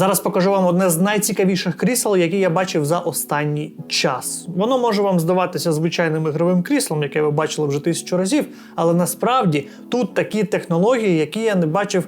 Зараз покажу вам одне з найцікавіших крісел, які я бачив за останній час. Воно може вам здаватися звичайним ігровим кріслом, яке ви бачили вже тисячу разів, але насправді тут такі технології, які я не бачив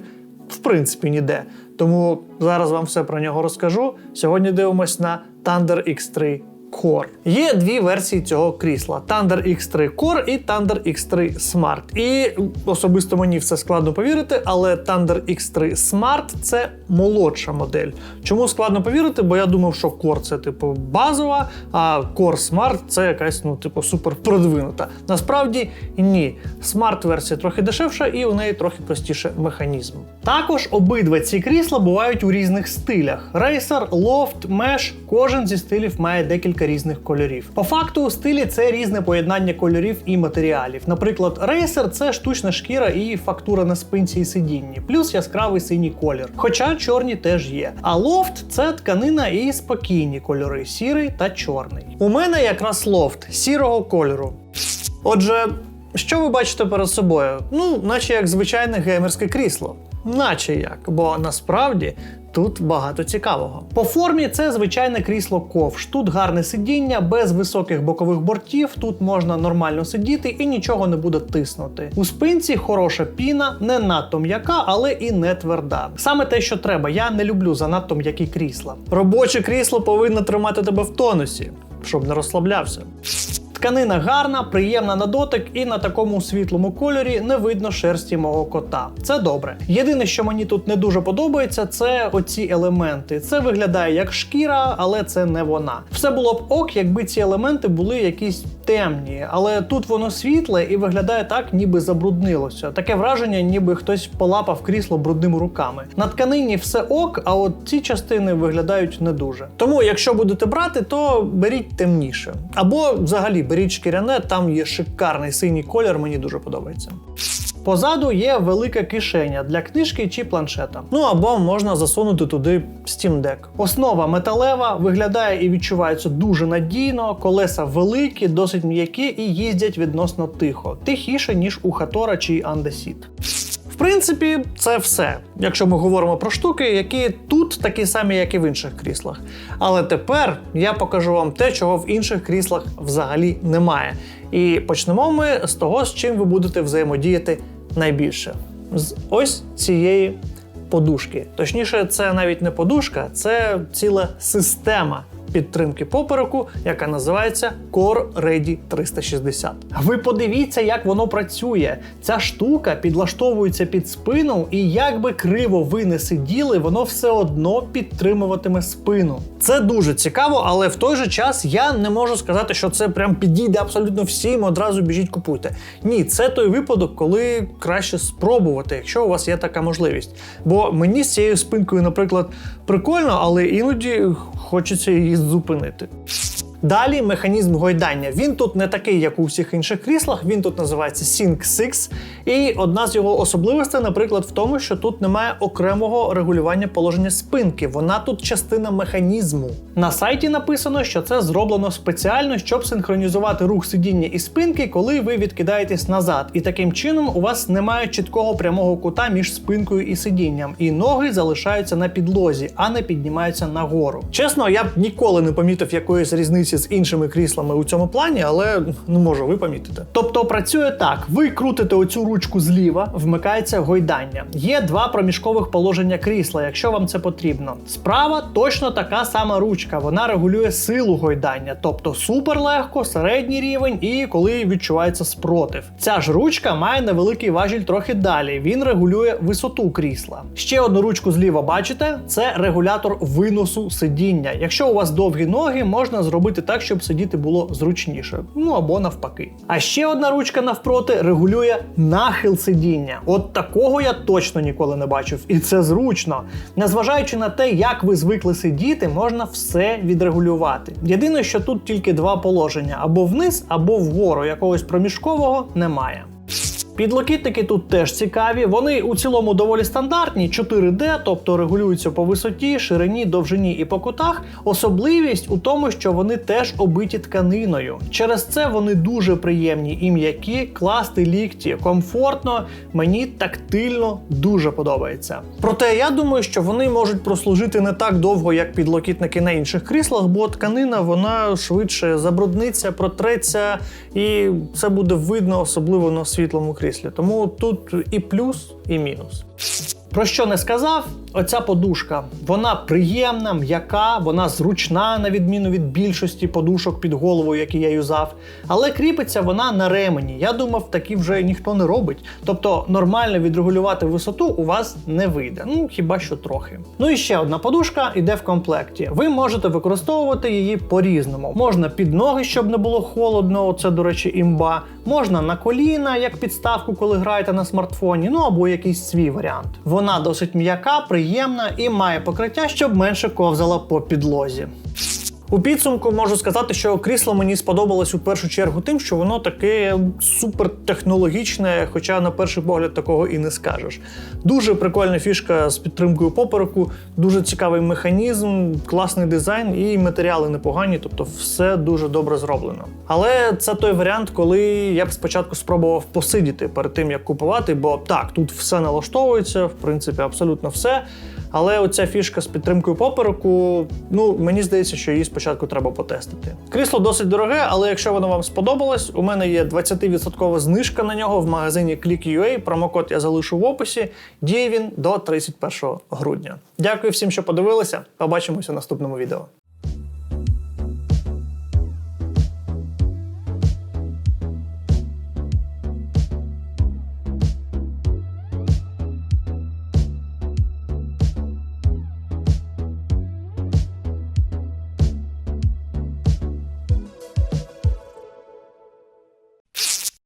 в принципі ніде. Тому зараз вам все про нього розкажу. Сьогодні дивимось на Thunder X3 Core. Є дві версії цього крісла: Thunder X3 Core і Thunder X3 Smart. І особисто мені все складно повірити, але Thunder X3 Smart це молодша модель. Чому складно повірити? Бо я думав, що Core це типу базова, а Core Smart це якась, ну, типу, супер продвинута. Насправді ні. Smart версія трохи дешевша і у неї трохи простіше механізм. Також обидва ці крісла бувають у різних стилях: Racer, Loft, Mesh, кожен зі стилів має декілька різних кольорів. По факту, стилі це різне поєднання кольорів і матеріалів. Наприклад, Racer – це штучна шкіра і фактура на спинці і сидінні, плюс яскравий синій колір. Хоча чорні теж є. А Loft – це тканина і спокійні кольори сірий та чорний. У мене якраз лофт сірого кольору. Отже, що ви бачите перед собою? Ну, наче як звичайне геймерське крісло. Наче як, бо насправді тут багато цікавого. По формі це звичайне крісло ковш. Тут гарне сидіння, без високих бокових бортів. Тут можна нормально сидіти і нічого не буде тиснути. У спинці хороша піна, не надто м'яка, але і не тверда. Саме те, що треба. Я не люблю занадто м'які крісла. Робоче крісло повинно тримати тебе в тонусі, щоб не розслаблявся. Тканина гарна, приємна на дотик, і на такому світлому кольорі не видно шерсті мого кота. Це добре. Єдине, що мені тут не дуже подобається, це оці елементи. Це виглядає як шкіра, але це не вона. Все було б ок, якби ці елементи були якісь темні, але тут воно світле і виглядає так, ніби забруднилося. Таке враження, ніби хтось полапав крісло брудними руками. На тканині все ок, а от ці частини виглядають не дуже. Тому, якщо будете брати, то беріть темніше. Або взагалі беріть шкіряне, там є шикарний синій колір, мені дуже подобається. Позаду є велика кишеня для книжки чи планшета. Ну або можна засунути туди Steam Deck. Основа металева, виглядає і відчувається дуже надійно, колеса великі, досить м'які і їздять відносно тихо, тихіше, ніж у Хатора чи Андесіт. Принципі, це все, якщо ми говоримо про штуки, які тут такі самі, як і в інших кріслах. Але тепер я покажу вам те, чого в інших кріслах взагалі немає. І почнемо ми з того, з чим ви будете взаємодіяти найбільше. З ось цієї подушки. Точніше, це навіть не подушка, це ціла система підтримки попереку, яка називається Core Ready 360. Ви подивіться, як воно працює. Ця штука підлаштовується під спину, і як би криво ви не сиділи, воно все одно підтримуватиме спину. Це дуже цікаво, але в той же час я не можу сказати, що це прям підійде абсолютно всім. Одразу біжіть купуйте. Ні, це той випадок, коли краще спробувати, якщо у вас є така можливість. Бо мені з цією спинкою, наприклад, прикольно, але іноді хочеться її зупинити. Далі механізм гойдання. Він тут не такий, як у всіх інших кріслах. Він тут називається Sync 6. І одна з його особливостей, наприклад, в тому, що тут немає окремого регулювання положення спинки. Вона тут частина механізму. На сайті написано, що це зроблено спеціально, щоб синхронізувати рух сидіння і спинки, коли ви відкидаєтесь назад. І таким чином у вас немає чіткого прямого кута між спинкою і сидінням, і ноги залишаються на підлозі, а не піднімаються нагору. Чесно, я б ніколи не помітив якоїсь різниці з іншими кріслами у цьому плані, але ну може ви помітите. Тобто працює так: ви крутите оцю ручку зліва, вмикається гойдання. Є два проміжкових положення крісла, якщо вам це потрібно. Справа точно така сама ручка, вона регулює силу гойдання, тобто супер легко, середній рівень і коли відчувається спротив. Ця ж ручка має невеликий важіль трохи далі. Він регулює висоту крісла. Ще одну ручку зліва бачите, це регулятор виносу сидіння. Якщо у вас довгі ноги, можна зробити так, щоб сидіти було зручніше. Ну або навпаки. А ще одна ручка навпроти регулює нахил сидіння. От такого я точно ніколи не бачив, і це зручно. Незважаючи на те, як ви звикли сидіти, можна все відрегулювати. Єдине, що тут тільки два положення: або вниз, або вгору. Якогось проміжкового немає. Підлокітники тут теж цікаві. Вони у цілому доволі стандартні, 4D, тобто регулюються по висоті, ширині, довжині і по кутах. Особливість у тому, що вони теж обиті тканиною. Через це вони дуже приємні і м'які, класти лікті, комфортно. Мені тактильно дуже подобається. Проте я думаю, що вони можуть прослужити не так довго, як підлокітники на інших кріслах, бо тканина вона швидше забрудниться, протреться, і це буде видно, особливо на світлому кріслі. Тому тут і плюс, і мінус. Про що не сказав, оця подушка. Вона приємна, м'яка, вона зручна, на відміну від більшості подушок під голову, які я юзав. Але кріпиться вона на ремені. Я думав, такі вже ніхто не робить. Тобто нормально відрегулювати висоту у вас не вийде. Ну хіба що трохи. Ну і ще одна подушка йде в комплекті. Ви можете використовувати її по-різному. Можна під ноги, щоб не було холодно. Це, до речі, імба. Можна на коліна, як підставку, коли граєте на смартфоні, ну або якийсь свій варіант. Вона досить м'яка, приємна і має покриття, щоб менше ковзала по підлозі. У підсумку можу сказати, що крісло мені сподобалось у першу чергу тим, що воно таке супертехнологічне, хоча на перший погляд такого і не скажеш. Дуже прикольна фішка з підтримкою попереку, дуже цікавий механізм, класний дизайн і матеріали непогані, тобто все дуже добре зроблено. Але це той варіант, коли я б спочатку спробував посидіти перед тим, як купувати, бо так, тут все налаштовується, в принципі, абсолютно все. Але оця фішка з підтримкою попереку, ну мені здається, що її спочатку треба потестити. Крісло досить дороге, але якщо воно вам сподобалось, у мене є 20% знижка на нього в магазині Click.ua, Промокод я залишу в описі. Діє він до 31 грудня. Дякую всім, що подивилися. Побачимося в наступному відео.